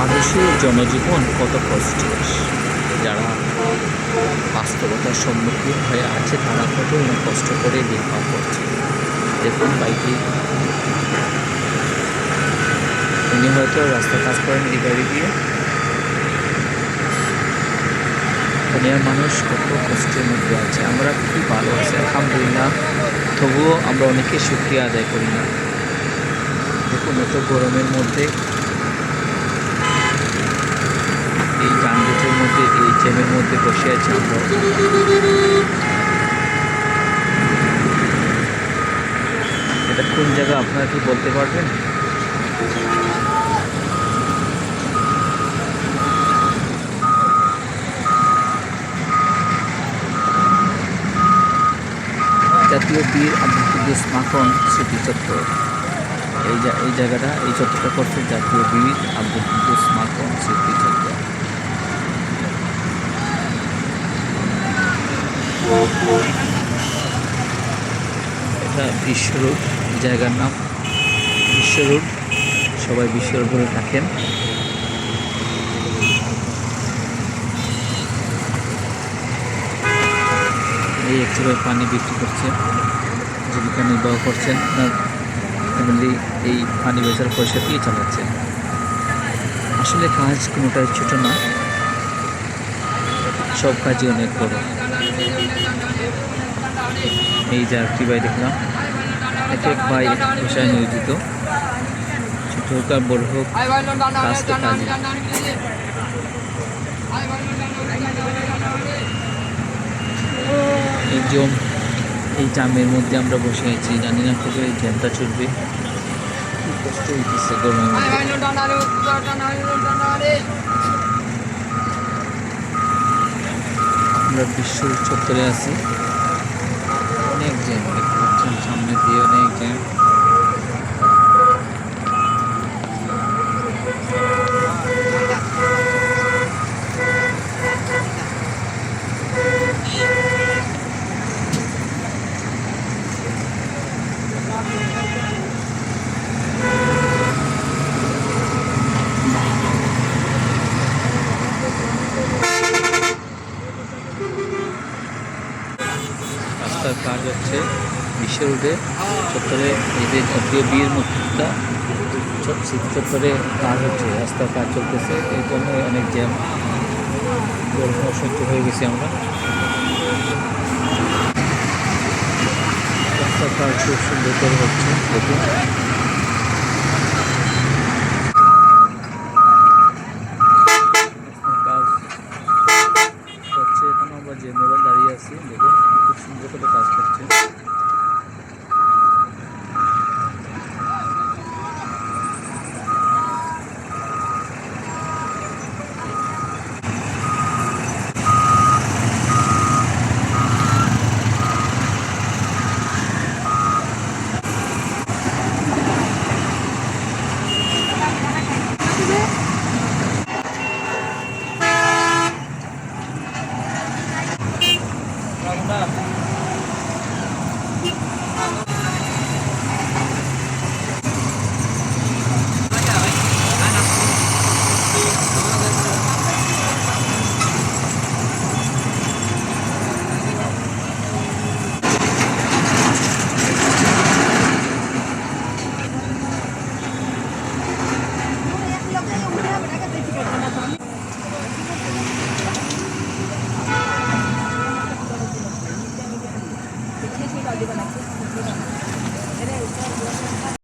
মানুষের জনজীবন কত কষ্টের। যারা বাস্তবতার সম্মুখীন হয়ে আছে, তারা কত কষ্ট করে নির্বাহ করছে দেখুন বাইকে। উনি হয়তো রাস্তা কাজ করেন এই গাড়ি দিয়ে দুনিয়ার মানুষ কত কষ্টের মধ্যে আছে। আমরা কি ভালো আছি? আলহামদুলিল্লাহ। তবুও আমরা অনেকে সুক্রিয়া আদায় করি না। দেখুন, এত গরমের মধ্যে এই যানজটের মধ্যে, এই জ্যামের মধ্যে বসে আছি আমরা। এটা কোন জায়গা, আপনারা কি বলতে পারবেন? জাতীয় বীর আব্দুল মাখন স্মৃতি চত্বর। এই এই জায়গাটা, এই চত্বরটা করছে জাতীয় বীর আব্দুল মাখন স্মৃতি চত্বর এটা বিশ্ব রোড জায়গার নাম বিশ্ব রোড সবাই বিশ্ব রোড বলে থাকেন এই এক পানি বিক্রি করছে, জীবিকা নির্বাহ করছেন আপনার ফ্যামিলি এই পানি বেচার পয়সা দিয়ে চালাচ্ছেন আসলে কাজ কোনোটাই ছোট না, সব কাজই অনেক বড়। এই যে একটি ভাই দেখলাম। এক ভাই এক নিয়োজিত। ছোট হোক আর হোক এই জম, এই জামের মধ্যে আমরা বসে আছি। জানি না এই জ্যামটা চলবে। খুব কষ্ট আমরা বিশ্ব চত্বরে আছি। অনেক জ্যাম পাচ্ছেন সামনে দিয়ে অনেক জ্যাম। কাজ হচ্ছে। বিশ্ব রোডে চত্বরে এই যে জাতীয় বীর মুক্তিটা স্মৃতি চত্বরে কাজ হচ্ছে, রাস্তার কাজ চলতেছে এই জন্য অনেক জ্যাম। অসহ্য হয়ে গেছি আমরা। রাস্তার কাজ খুব সুন্দর করে হচ্ছে। দেখুন।